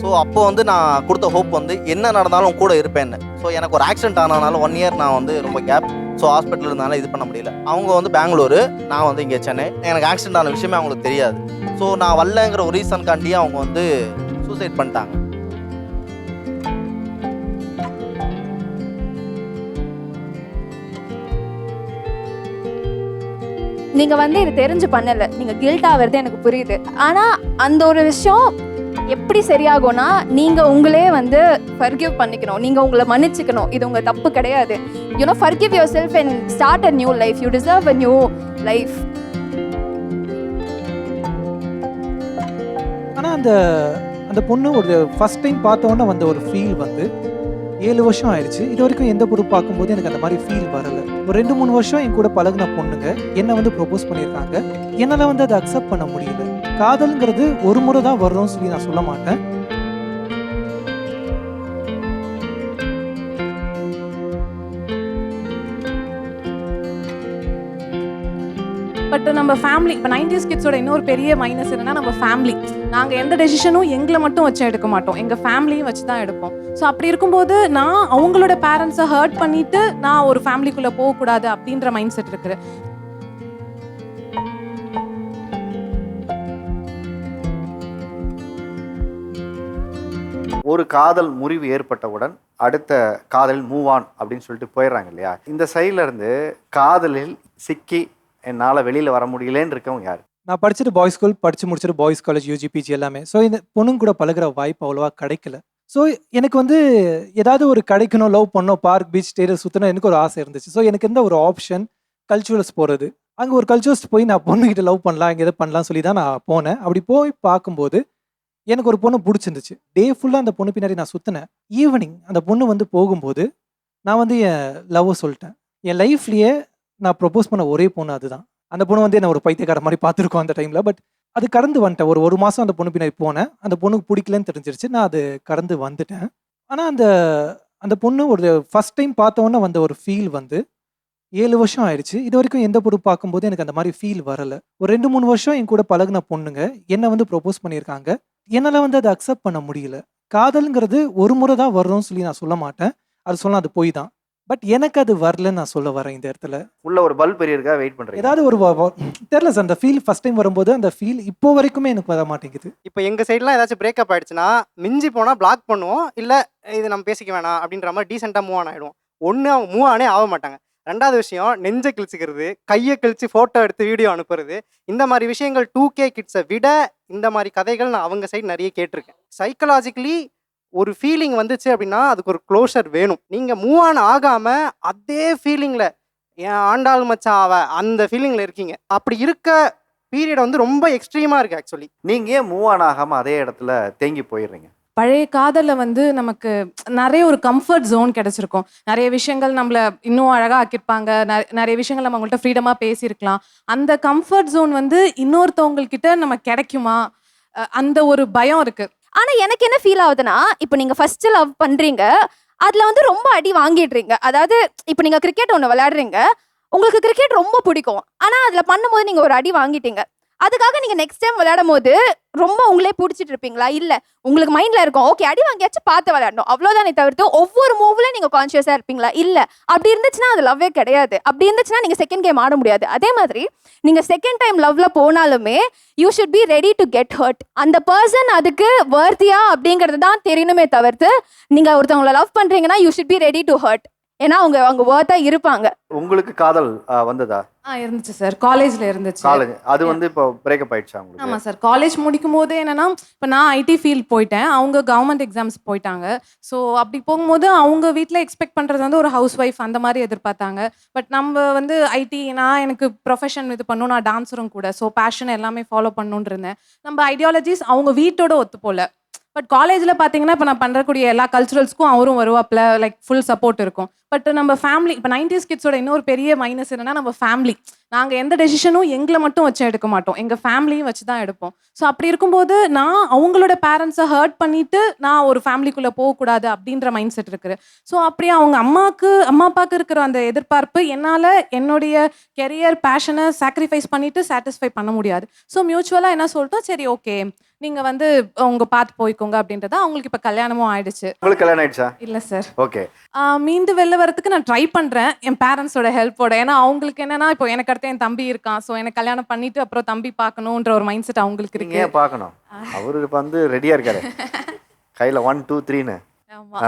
So அப்போ வந்து நான் கொடுத்த ஹோப் வந்து என்ன நடந்தாலும் கூட இருப்பேன்னு. ஸோ எனக்கு ஒரு ஆக்சிடென்ட் ஆனதுனால ஒன் இயர் நான் வந்து ரொம்ப கேப் ஸோ ஹாஸ்பிட்டல் இருந்தாலும் இது பண்ண முடியல. அவங்க வந்து பெங்களூரு நான் வந்து இங்கே சென்னை. எனக்கு ஆக்சிடென்ட் ஆன விஷயமே அவங்களுக்கு தெரியாது. ஸோ நான் வரலங்கிற ஒரு ரீசன்காண்டி அவங்க வந்து சூசைட் பண்ணிட்டாங்க. நீங்க வந்து இது தெரிஞ்சு பண்ணல. நீங்க கில்ட் ஆகிறது எனக்கு புரியுது. ஆனா அந்த ஒரு விஷயம் எப்படி சரியாகும்னா நீங்கள் உங்களே வந்து ஃபர்கிவ் பண்ணிக்கணும். நீங்கள் உங்களை மன்னிச்சுக்கணும். இது உங்கள் தப்பு கிடையாது. You know forgive yourself and start a new life you deserve a new life ஆனால் அந்த அந்த பொண்ணு ஒரு ஃபஸ்ட் டைம் பார்த்தோன்னே வந்த ஒரு ஃபீல் வந்து ஏழு வருஷம் ஆயிடுச்சு. இது வரைக்கும் எந்த பொண்ணு பார்க்கும்போது எனக்கு அந்த மாதிரி ஃபீல் வரல. ஒரு ரெண்டு மூணு வருஷம் என் கூட பழகுன பொண்ணுங்க என்னை வந்து ப்ரொபோஸ் பண்ணியிருக்காங்க. என்னால் வந்து அதை அக்செப்ட் பண்ண முடியல. காதல்ங்கிறது ஒரு முறை தான் வரும்னு சொல்லி நான் சொல்ல மாட்டேன். பட் நம்ம ஃபேமிலி இப்போ நைன்டிஸ் கிட்ஸோட இன்னொரு பெரிய மைனஸ் என்னன்னா நம்ம ஃபேமிலி நாங்கள் எந்த டெசிஷனும் எங்களை மட்டும் வச்சு எடுக்க மாட்டோம். எங்கள் ஃபேமிலியும் வச்சு தான் எடுப்போம். ஸோ அப்படி இருக்கும்போது நான் அவங்களோட பேரண்ட்ஸை ஹர்ட் பண்ணிட்டு நான் ஒரு ஃபேமிலிக்குள்ளே போகக்கூடாது அப்படின்ற மைண்ட் செட் இருக்குது. ஒரு காதல் முறிவு ஏற்பட்டவுடன் அடுத்த காதலில் மூவ் ஆன் அப்படின்னு சொல்லிட்டு போயிடுறாங்க இல்லையா? இந்த சைட்லேருந்து காதலில் சிக்கி என்னால் வெளியில் வர முடியலேன்னு இருக்கவங்க யார்? நான் படிச்சுட்டு பாய்ஸ் ஸ்கூல் படித்து முடிச்சுட்டு பாய்ஸ் காலேஜ் யூஜி பிஜி எல்லாமே. ஸோ இந்த பொண்ணுங்க கூட பழகுற வாய்ப்பு அவ்வளோவா கிடைக்கல. ஸோ எனக்கு வந்து ஏதாவது ஒரு கிடைக்கணும் லவ் பண்ணோம் பார்க் பீச் ஸ்டேடியம் சுற்றணும் எனக்கு ஒரு ஆசை இருந்துச்சு. ஸோ எனக்கு இருந்த ஒரு ஆப்ஷன் கல்ச்சுரல்ஸ் போகிறது அங்கே ஒரு கல்ச்சுரல்ஸ் போய் நான் பொண்ணுக்கிட்ட லவ் பண்ணலாம் இங்கே எதை பண்ணலாம் சொல்லி தான் நான் போனேன். அப்படி போய் பார்க்கும்போது எனக்கு ஒரு பொண்ணு பிடிச்சிருந்துச்சு. டே ஃபுல்லாக அந்த பொண்ணு பின்னாடி நான் சுற்றினேன் ஈவினிங் அந்த பொண்ணு வந்து போகும்போது நான் வந்து என் லவ்வை சொல்லிட்டேன். என் லைஃப்லேயே நான் ப்ரொப்போஸ் பண்ண ஒரே பொண்ணு அதுதான். அந்த பொண்ணு வந்து என்ன ஒரு பைத்தியக்கார மாதிரி பார்த்துருக்கோம் அந்த டைமில் பட் அது கடந்து வந்துட்டேன். ஒரு ஒரு மாதம் அந்த பொண்ணு பின்னாடி போனேன். அந்த பொண்ணுக்கு பிடிக்கலன்னு தெரிஞ்சிருச்சு. நான் அது கடந்து வந்துட்டேன். ஆனால் அந்த அந்த பொண்ணு ஒரு ஃபர்ஸ்ட் டைம் பார்த்தோன்னே வந்த ஒரு ஃபீல் வந்து ஏழு வருஷம் ஆயிடுச்சு. இது வரைக்கும் எந்த பொண்ணு பார்க்கும்போது எனக்கு அந்த மாதிரி ஃபீல் வரலை. ஒரு ரெண்டு மூணு வருஷம் என் கூட பழகுன பொண்ணுங்க என்னை வந்து ப்ரொப்போஸ் பண்ணியிருக்காங்க. என்னால் வந்து அதை அக்செப்ட் பண்ண முடியல. காதல்ங்கிறது ஒரு முறை தான் வரும்னு சொல்லி நான் சொல்ல மாட்டேன். அது சொன்னா அது போய் தான். பட் எனக்கு அது வரலன்னு நான் சொல்ல வரேன் இந்த இடத்துல. உள்ள ஒரு பல்ப் எரியறதுக்காக வெயிட் பண்றீங்க. ஏதாவது ஒரு தெரியல சார் அந்த ஃபீல் ஃபர்ஸ்ட் டைம் வரும்போது அந்த ஃபீல் இப்போ வரைக்குமே எனக்கு வர மாட்டேங்குது. இப்போ எங்கள் சைட்லாம் ஏதாச்சும் பிரேக்கப் ஆயிடுச்சுன்னா மிஞ்சி போனால் பிளாக் பண்ணுவோம். இல்லை இது நம்ம பேசிக்க வேணாம் அப்படின்ற மாதிரி டீசெண்டாக மூவ் ஆன் ஆகிடுவோம் ஒன்று அவங்க மூவ் ஆனே ஆக மாட்டாங்க. ரெண்டாவது விஷயம் நெஞ்சை கிழிச்சிக்கிறது கையை கிழிச்சு ஃபோட்டோ எடுத்து வீடியோ அனுப்புறது. இந்த மாதிரி விஷயங்கள் டூ கே கிட்ஸை விட இந்த மாதிரி கதைகள் நான் அவங்க சைடு நிறைய கேட்டிருக்கேன். சைக்கலாஜிக்கலி ஒரு ஃபீலிங் வந்துச்சு அப்படின்னா அதுக்கு ஒரு க்ளோஷர் வேணும். நீங்கள் மூவ் ஆன் ஆகாமல் அதே ஃபீலிங்கில் என் ஆண்டாள் மச்சான் அவ? அந்த ஃபீலிங்கில் இருக்கீங்க. அப்படி இருக்க பீரியட் வந்து ரொம்ப எக்ஸ்ட்ரீமாக இருக்குது ஆக்சுவலி நீங்கள் ஏன் மூவ் ஆன் ஆகாமல் அதே இடத்துல தேங்கி போயிடுறீங்க? பழைய காதலில் வந்து நமக்கு நிறைய ஒரு கம்ஃபர்ட் ஜோன் கிடச்சிருக்கும். நிறைய விஷயங்கள் நம்மள இன்னும் அழகாக ஆக்கியிருப்பாங்க. நிறைய விஷயங்கள் நம்ம அவங்கள்ட்ட ஃப்ரீடமாக பேசியிருக்கலாம். அந்த கம்ஃபர்ட் ஜோன் வந்து இன்னொருத்தவங்கக்கிட்ட நம்ம கிடைக்குமா? அந்த ஒரு பயம் இருக்குது ஆனால் எனக்கு என்ன ஃபீல் ஆகுதுன்னா இப்போ நீங்கள் ஃபஸ்ட்டு லவ் பண்ணுறீங்க அதில் வந்து ரொம்ப அடி வாங்கிடுறீங்க. அதாவது இப்போ நீங்கள் கிரிக்கெட் ஒன்று விளையாடுறீங்க. உங்களுக்கு கிரிக்கெட் ரொம்ப பிடிக்கும். ஆனால் அதில் பண்ணும்போது நீங்கள் ஒரு அடி வாங்கிட்டீங்க. அதுக்காக நீங்க நெக்ஸ்ட் டைம் விளையாடும் போது ரொம்ப உங்களே பிடிச்சிட்டு இருப்பீங்களா? இல்ல உங்களுக்கு மைண்ட்ல இருக்கும் ஓகே அடி வாங்கியாச்சும் பார்த்து விளையாடணும். அவ்வளவுதானே தவிர்த்து ஒவ்வொரு மூவ்ல நீங்க கான்சியஸா இருப்பீங்களா? இல்ல அப்படி இருந்துச்சுன்னா அது லவ்வே கிடையாது. அப்படி இருந்துச்சுன்னா நீங்க செகண்ட் கேம் ஆட முடியாது. அதே மாதிரி நீங்க செகண்ட் டைம் லவ்ல போனாலுமே you should be ready to get hurt அந்த பர்சன் அதுக்கு வர்த்தியா அப்படிங்கிறது தான் தெரியணுமே தவிர்த்து நீங்க ஒருத்தவங்களை லவ் பண்றீங்கன்னா you should be ready to hurt ஏன்னா அவங்க அவங்க வர்த்தா இருப்பாங்க. உங்களுக்கு காதல் வந்ததா? ஆ இருந்துச்சு சார். காலேஜில் இருந்துச்சு. காலேஜ் அது வந்து இப்போ பிரேக்கப் ஆயிடுச்சா உங்களுக்கு? ஆமாம் சார். காலேஜ் முடிக்கும் போது என்னன்னா இப்போ நான் ஐடி ஃபீல்ட் போயிட்டேன். அவங்க கவர்மெண்ட் எக்ஸாம்ஸ் போயிட்டாங்க. ஸோ அப்படி போகும்போது அவங்க வீட்டில் எக்ஸ்பெக்ட் பண்ணுறது வந்து ஒரு ஹவுஸ் ஒய்ஃப் அந்த மாதிரி எதிர்பார்த்தாங்க. பட் நம்ம வந்து ஐடி நான் எனக்கு ப்ரொஃபஷன் இது பண்ணும். நான் டான்ஸரும் கூட. ஸோ பேஷன் எல்லாமே ஃபாலோ பண்ணணுன்னு இருந்தேன். நம்ம ஐடியாலஜிஸ் அவங்க வீட்டோட ஒத்து போல பட் காலேஜில் பார்த்தீங்கன்னா இப்போ நான் பண்ணுறக்கூடிய எல்லா கல்ச்சுரல்ஸ்க்கும் அவரும் வருவாப்ல லைக் ஃபுல் சப்போர்ட் இருக்கும். பட் நம்ம ஃபேமிலி இப்போ நைன்டிஸ் கிட்ஸோட இன்னொரு பெரிய மைனஸ் என்னன்னா நம்ம ஃபேமிலி நாங்கள் எந்த டெசிஷனும் எங்களை மட்டும் வச்சு எடுக்க மாட்டோம். எங்கள் ஃபேமிலியும் வச்சு தான் எடுப்போம். ஸோ அப்படி இருக்கும்போது நான் அவங்களோட பேரண்ட்ஸை ஹர்ட் பண்ணிட்டு நான் ஒரு ஃபேமிலிக்குள்ளே போகக்கூடாது அப்படின்ற மைண்ட் செட் இருக்குது. ஸோ அப்படியே அவங்க அம்மாவுக்கு அம்மா அப்பாவுக்கு இருக்கிற அந்த எதிர்பார்ப்பு என்னால் என்னுடைய கெரியர் பேஷனை சாக்ரிஃபைஸ் பண்ணிட்டு சாட்டிஸ்ஃபை பண்ண முடியாது. ஸோ மியூச்சுவலாக என்ன சொல்லிட்டோம் சரி ஓகே நீங்க வந்து உங்க பார்த்து போய்க்கோங்க அப்படின்றத அவங்களுக்கு இப்ப கல்யாணமும் ஆயிடுச்சு. உங்களுக்கு கல்யாணம் ஆயிடுச்சா? இல்ல சார் ஓகே மீண்டு வெளில வரதுக்கு நான் ட்ரை பண்றேன் என் பேரண்ட்ஸோட ஹெல்ப்போட ஏன்னா அவங்களுக்கு என்னன்னா இப்போ எனக்கு அடுத்து என் தம்பி இருக்கான் ஸோ எனக்கு கல்யாணம் பண்ணிட்டு அப்புறம் தம்பி பார்க்கணுன்ற ஒரு மைண்ட் செட் அவங்களுக்கு இருக்கு. ஏன் பார்க்கணும்? அவரு இப்ப வந்து ரெடியா இருக்காரு. கையில ஒன் டூ த்ரீன்னு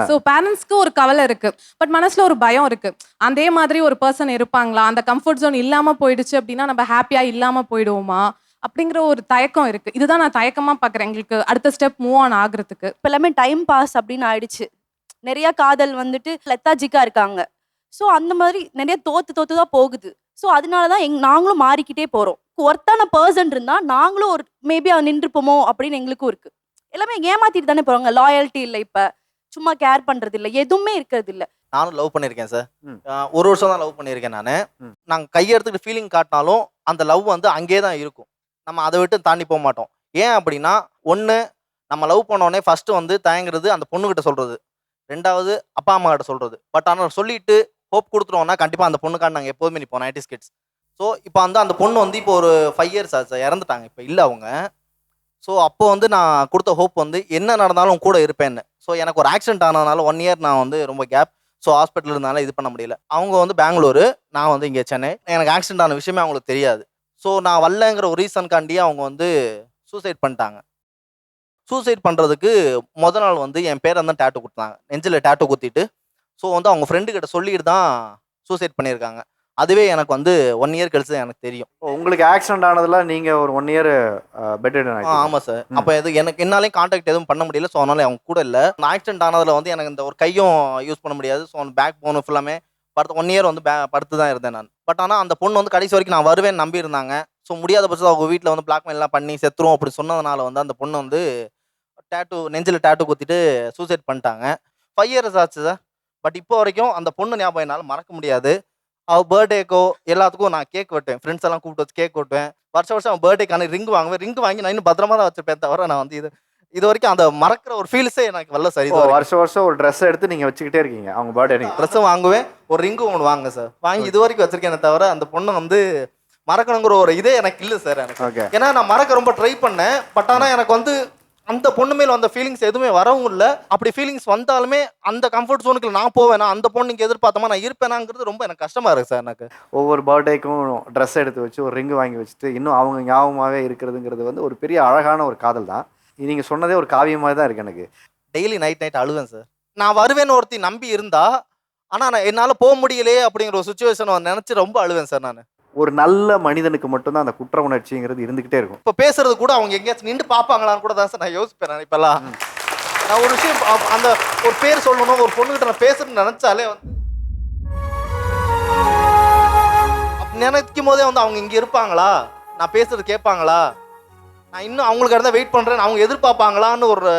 ஸோ பேரண்ட்ஸ்க்கு ஒரு கவலை இருக்கு. பட் மனசுல ஒரு பயம் இருக்கு. அதே மாதிரி ஒரு பர்சன் இருப்பாங்களா? அந்த கம்ஃபர்ட் ஜோன் இல்லாம போயிடுச்சு அப்படின்னா நம்ம ஹாப்பியா இல்லாம போயிடுவோமா? அப்படிங்கிற ஒரு தயக்கம் இருக்கு. இதுதான் நான் தயக்கமா பாக்குறேன். எங்களுக்கு அடுத்த ஸ்டெப் மூவ் ஆன் ஆகுறதுக்கு. இப்போ எல்லாமே டைம் பாஸ் அப்படின்னு ஆயிடுச்சு. நிறைய காதல் வந்துட்டு லெத்தாஜிக்கா இருக்காங்க. ஸோ அந்த மாதிரி நிறைய தோத்து தோத்து தான் போகுது. ஸோ அதனால தான் எங் நாங்களும் மாறிக்கிட்டே போகிறோம் ஒர்த்தான பர்சன் இருந்தால் நாங்களும் ஒரு மேபி நின்றுப்போமோ அப்படின்னு எங்களுக்கும் இருக்கு. எல்லாமே ஏமாத்திட்டு தானே போகிறாங்க லாயல்ட்டி இல்லை இப்போ. சும்மா கேர் பண்ணுறது இல்லை எதுவுமே இருக்கிறது இல்லை நானும் லவ் பண்ணியிருக்கேன் சார் ஒரு வருஷம் தான் லவ் பண்ணியிருக்கேன் நான். நாங்கள் கையெடுத்துட்டு ஃபீலிங் காட்டினாலும் அந்த லவ் வந்து அங்கேயே தான் இருக்கும். நம்ம அதை விட்டு தாண்டி போக மாட்டோம். ஏன் அப்படின்னா ஒன்று நம்ம லவ் பண்ணோடனே ஃபஸ்ட்டு வந்து தயங்குறது அந்த பொண்ணுக்கிட்ட சொல்கிறது ரெண்டாவது அப்பா அம்மா கிட்ட சொல்கிறது பட் ஆனால் சொல்லிட்டு ஹோப் கொடுத்துருவோம்னா கண்டிப்பாக அந்த பொண்ணுக்காக நாங்கள் எப்போதுமே நிற்போம் நைன்டிஸ் கிட்ஸ் ஸோ இப்போ வந்து அந்த பொண்ணு வந்து இப்போ ஒரு ஃபைவ் இயர்ஸ் ஆச்சு இறந்துட்டாங்க. இப்போ இல்லை அவங்க. ஸோ அப்போ வந்து நான் கொடுத்த ஹோப் வந்து என்ன நடந்தாலும் கூட இருப்பேன்னு. ஸோ எனக்கு ஒரு ஆக்சிடென்ட் ஆனதுனால ஒன் இயர் நான் வந்து ரொம்ப கேப் ஸோ ஹாஸ்பிட்டல் இருந்தாலும் இது பண்ண முடியல. அவங்க வந்து பெங்களூரு நான் வந்து இங்கே சென்னை. எனக்கு ஆக்சிடென்ட் ஆன விஷயமே அவங்களுக்கு தெரியாது. ஸோ நான் வரலங்கிற ஒரு ரீசன்காண்டியே அவங்க வந்து சூசைட் பண்ணிட்டாங்க. சூசைட் பண்ணுறதுக்கு முத நாள் வந்து என் பேரை தான் டேட்டு கொடுத்தாங்க. நெஞ்சில் டேட்டு குத்திட்டு ஸோ வந்து அவங்க ஃப்ரெண்டு கிட்ட சொல்லிட்டு தான் சூசைட் பண்ணியிருக்காங்க. அதுவே எனக்கு வந்து ஒன் இயர் கழிச்சு எனக்கு தெரியும். உங்களுக்கு ஆக்சிடென்ட் ஆனதுல நீங்க ஒரு ஒன் இயர் பெட் ஆ ஆமாம் சார். அப்போ இது எனக்கு என்னாலையும் காண்டாக்ட் எதுவும் பண்ண முடியல ஸோ அதனால அவங்க கூட இல்லை. ஆக்சிடென்ட் ஆனதில் வந்து எனக்கு இந்த ஒரு கையும் யூஸ் பண்ண முடியாது. ஸோ பேக் போனும் ஃபுல்லாமே படுத்து ஒன் இயர் வந்து பே படுத்து தான் இருந்தேன் நான். பட் ஆனால் அந்த பொண்ணு வந்து கடைசி வரைக்கும் நான் வருவேன் நம்பி இருந்தாங்க ஸோ முடியாத பட்சத்தில் அவங்க வீட்டில் வந்து பிளாக்மெயிலாம் பண்ணி செத்துரும் அப்படி சொன்னதுனால வந்து அந்த பொண்ணு வந்து டேட்டு நெஞ்சில் டேட்டு குத்திட்டு சூசைட் பண்ணிட்டாங்க. ஃபைவ் இயர்ஸ் ஆச்சு சார் பட் இப்போ வரைக்கும் அந்த பொண்ணு ஞாபகம் என்னால் மறக்க முடியாது. அவள் பர்த்டேக்கோ எல்லாத்துக்கும் நான் கேக் வெட்டுவேன். ஃப்ரெண்ட்ஸ் எல்லாம் கூப்பிட்டு வச்சு கேக் வெட்டுவேன். வருஷம் வருஷம் அவன் பர்த்டேக்கான ரிங் வாங்குவேன். ரிங் வாங்கி நான் இன்னும் பத்திரமா தான் வச்சுருப்பேன் தவிர நான் வந்து இது இது வரைக்கும் அந்த மறக்கிற ஒரு ஃபீல்ஸே எனக்கு வரல சார் இது வருஷம் வருஷம் ஒரு ட்ரெஸ் எடுத்து நீங்க வச்சுக்கிட்டே இருக்கீங்க. அவங்க பர்த்டே ட்ரெஸ்ஸும் வாங்குவேன். ஒரு ரிங்கும் ஒன்று வாங்க சார் வாங்கி இது வரைக்கும் வச்சிருக்கேனே தவிர அந்த பொண்ணை வந்து மறக்கணுங்கிற ஒரு இதே எனக்கு இல்லை சார் எனக்கு. ஏன்னா நான் மறக்க ரொம்ப ட்ரை பண்ணேன். பட் ஆனால் எனக்கு வந்து அந்த பொண்ணு மேல வந்த ஃபீலிங்ஸ் எதுவுமே வரவும் இல்லை. அப்படி ஃபீலிங்ஸ் வந்தாலுமே அந்த கம்ஃபர்ட் ஜோனுக்கு நான் போவேனா அந்த பொண்ணு இங்கே எதிர்பார்த்தமா நான் இருப்பேனாங்கிறது ரொம்ப எனக்கு கஷ்டமா இருக்கு சார் எனக்கு. ஒவ்வொரு பர்த்டேக்கும் ட்ரெஸ் எடுத்து வச்சு ஒரு ரிங் வாங்கி வச்சுட்டு இன்னும் அவங்க ஞாபகமாகவே இருக்கிறதுங்கிறது வந்து ஒரு பெரிய அழகான ஒரு காதல் தான். நீங்க சொன்னதே ஒரு காவியமாக தான் இருக்கு எனக்கு. டெய்லி நைட் நைட் அழுவேன் சார் நான் வருவேன்னு ஒருத்தி நம்பி இருந்தா ஆனால் நான் என்னால் போக முடியலையே அப்படிங்கிற ஒரு சுச்சுவேஷன் நினச்சி ரொம்ப அழுவேன் சார் நான். ஒரு நல்ல மனிதனுக்கு மட்டும்தான் அந்த குற்ற உணர்ச்சிங்கிறது இருந்துகிட்டே இருக்கும். இப்போ பேசுறது கூட அவங்க எங்கேயாச்சும் நின்று பார்ப்பாங்களான்னு கூட தான் சார் நான் யோசிப்பேன் நான் இப்பெல்லாம். நான் ஒரு விஷயம் அந்த ஒரு பேர் சொல்லணும் ஒரு பொண்ணுகிட்ட நான் பேசுறேன்னு நினைச்சாலே வந்து நினைக்கும் போதே வந்து அவங்க இங்க இருப்பாங்களா? நான் பேசுறது கேட்பாங்களா? நான் இன்னும் அவங்களுக்கு இருந்தால் வெயிட் பண்ணுறேன் அவங்க எதிர்பார்ப்பாங்களான்னு ஒரு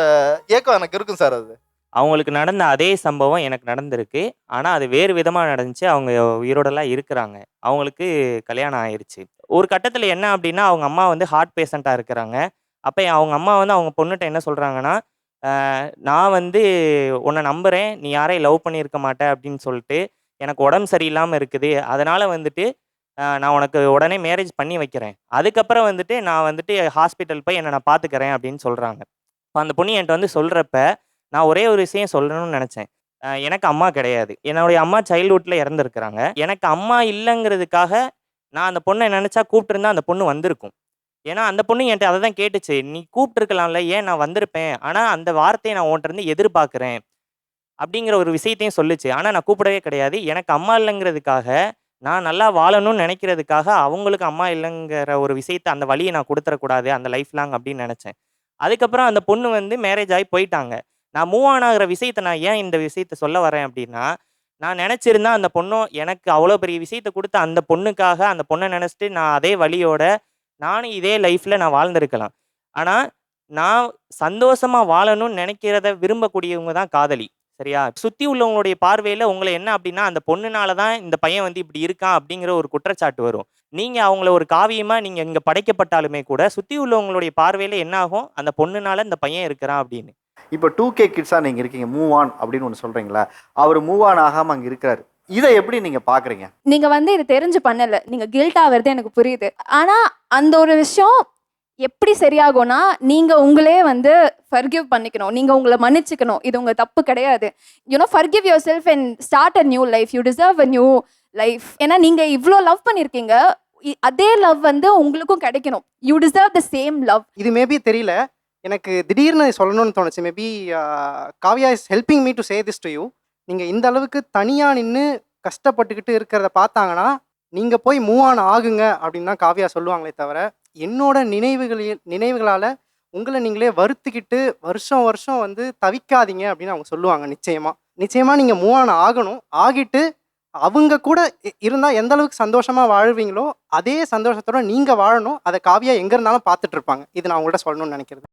ஏக்கம் எனக்கு இருக்கும் சார் அது. அவங்களுக்கு நடந்த அதே சம்பவம் எனக்கு நடந்திருக்கு. ஆனால் அது வேறு விதமாக நடந்துச்சு. அவங்க உயிரோடலாம் இருக்கிறாங்க. அவங்களுக்கு கல்யாணம் ஆயிடுச்சு ஒரு கட்டத்தில் என்ன அப்படின்னா அவங்க அம்மா வந்து ஹார்ட் பேஷண்ட்டாக இருக்கிறாங்க. அப்போ அவங்க அம்மா வந்து அவங்க பொண்ணுகிட்ட என்ன சொல்கிறாங்கன்னா நான் வந்து உன்னை நம்புகிறேன் நீ யாரையும் லவ் பண்ணியிருக்க மாட்டே அப்படின்னு சொல்லிட்டு எனக்கு உடம்பு சரியில்லாமல் இருக்குது. அதனால் வந்துட்டு நான் உனக்கு உடனே மேரேஜ் பண்ணி வைக்கிறேன். அதுக்கப்புறம் வந்துட்டு நான் வந்துட்டு ஹாஸ்பிட்டல் போய் என்னை நான் பார்த்துக்கிறேன் அப்படின்னு சொல்கிறாங்க இப்போ அந்த பொண்ணு என்கிட்ட வந்து சொல்கிறப்ப நான் ஒரே ஒரு விஷயம் சொல்லணும்னு நினச்சேன். எனக்கு அம்மா கிடையாது. என்னுடைய அம்மா சைல்ட்ஹுட்டில் இறந்துருக்குறாங்க. எனக்கு அம்மா இல்லைங்கிறதுக்காக நான் அந்த பொண்ணை நினச்சா கூப்பிட்டுருந்தா அந்த பொண்ணு வந்திருக்கும். ஏன்னா அந்த பொண்ணு என்கிட்ட அதை தான் கேட்டுச்சு. நீ கூப்பிட்டுருக்கலாம்ல ஏன் நான் வந்திருப்பேன்? ஆனால் அந்த வார்த்தையை நான் உன்கிட்ட எதிர்பார்க்குறேன். அப்படிங்கிற ஒரு விஷயத்தையும் சொல்லுச்சு. ஆனால் நான் கூப்பிடவே கிடையாது. எனக்கு அம்மா இல்லைங்கிறதுக்காக நான் நல்லா வாழணும்னு நினைக்கிறதுக்காக அவங்களுக்கு அம்மா இல்லைங்கிற ஒரு விஷயத்தை அந்த வழியை நான் கொடுத்துடக்கூடாது அந்த லைஃப் லாங் அப்படின்னு நினச்சேன். அதுக்கப்புறம் அந்த பொண்ணு வந்து மேரேஜ் ஆகி போயிட்டாங்க. நான் மூவ் ஆன் ஆகிற விஷயத்தை நான் ஏன் இந்த விஷயத்த சொல்ல வரேன் அப்படின்னா நான் நினச்சிருந்தா அந்த பொண்ணும் எனக்கு அவ்வளோ பெரிய விஷயத்த கொடுத்த அந்த பொண்ணுக்காக அந்த பொண்ணை நினச்சிட்டு நான் அதே வழியோட நானும் இதே லைஃப்பில் நான் வாழ்ந்திருக்கலாம். ஆனால் நான் சந்தோஷமாக வாழணும்னு நினைக்கிறத விரும்பக்கூடியவங்க தான் காதலி. சரியா? சுற்றி உள்ளவங்களுடைய பார்வையில் உங்களை என்ன அப்படின்னா அந்த பொண்ணுனால தான் இந்த பையன் வந்து இப்படி இருக்கான் அப்படிங்கிற ஒரு குற்றச்சாட்டு வரும். நீங்கள் அவங்கள ஒரு காவியமாக நீங்கள் இங்கே படைக்கப்பட்டாலுமே கூட சுற்றி உள்ளவங்களுடைய பார்வையில் என்ன ஆகும்? அந்த பொண்ணுனால இந்த பையன் இருக்கிறான் அப்படின்னு. இப்போ டூ கே கிட்ஸாக நீங்கள் இருக்கீங்க மூவ் ஆன் அப்படின்னு ஒன்று சொல்கிறீங்களா அவர் மூவ் ஆன் ஆகாமல் அங்கே இருக்கிறாரு. இதை எப்படி நீங்கள் பார்க்குறீங்க நீங்க வந்து இது தெரிஞ்சு பண்ணல. நீங்க கில்ட் ஆகுறது எனக்கு புரியுது. ஆனா அந்த ஒரு விஷயம் எப்படி சரியாகும்னா நீங்கள் உங்களே வந்து ஃபர்கிவ் பண்ணிக்கணும். நீங்கள் உங்களை மன்னிச்சுக்கணும். இது உங்கள் தப்பு கிடையாது. You know forgive yourself and start a new life you deserve a new life ஏன்னா நீங்கள் இவ்வளோ லவ் பண்ணியிருக்கீங்க இ- அதே லவ் வந்து உங்களுக்கும் கிடைக்கணும். You deserve the same love இது மேபி தெரியல. எனக்கு திடீர்னு சொல்லணும்னு தோணுச்சு. Maybe Kaviya is helping me to say this to you நீங்கள் இந்த அளவுக்கு தனியாக நின்று கஷ்டப்பட்டுக்கிட்டு இருக்கிறத பார்த்தாங்கன்னா நீங்கள் போய் மூவ் ஆன் ஆகுங்க அப்படின்னு தான் காவியா சொல்லுவாங்களே தவிர என்னோட நினைவுகளில் நினைவுகளால் உங்களை நீங்களே வருத்திக்கிட்டு வருஷம் வருஷம் வந்து தவிக்காதீங்க அப்படின்னு அவங்க சொல்லுவாங்க நிச்சயமாக நிச்சயமாக நீங்கள் மூவ் ஆன் ஆகணும். ஆகிட்டு அவங்க கூட இருந்தால் எந்த அளவுக்கு சந்தோஷமாக வாழ்வீங்களோ அதே சந்தோஷத்தோட நீங்கள் வாழணும். அதை காவியாக எங்கே இருந்தாலும் பார்த்துட்டு இருப்பாங்க. இது நான் உங்கள்கிட்ட சொல்லணும்னு நினைக்கிறது.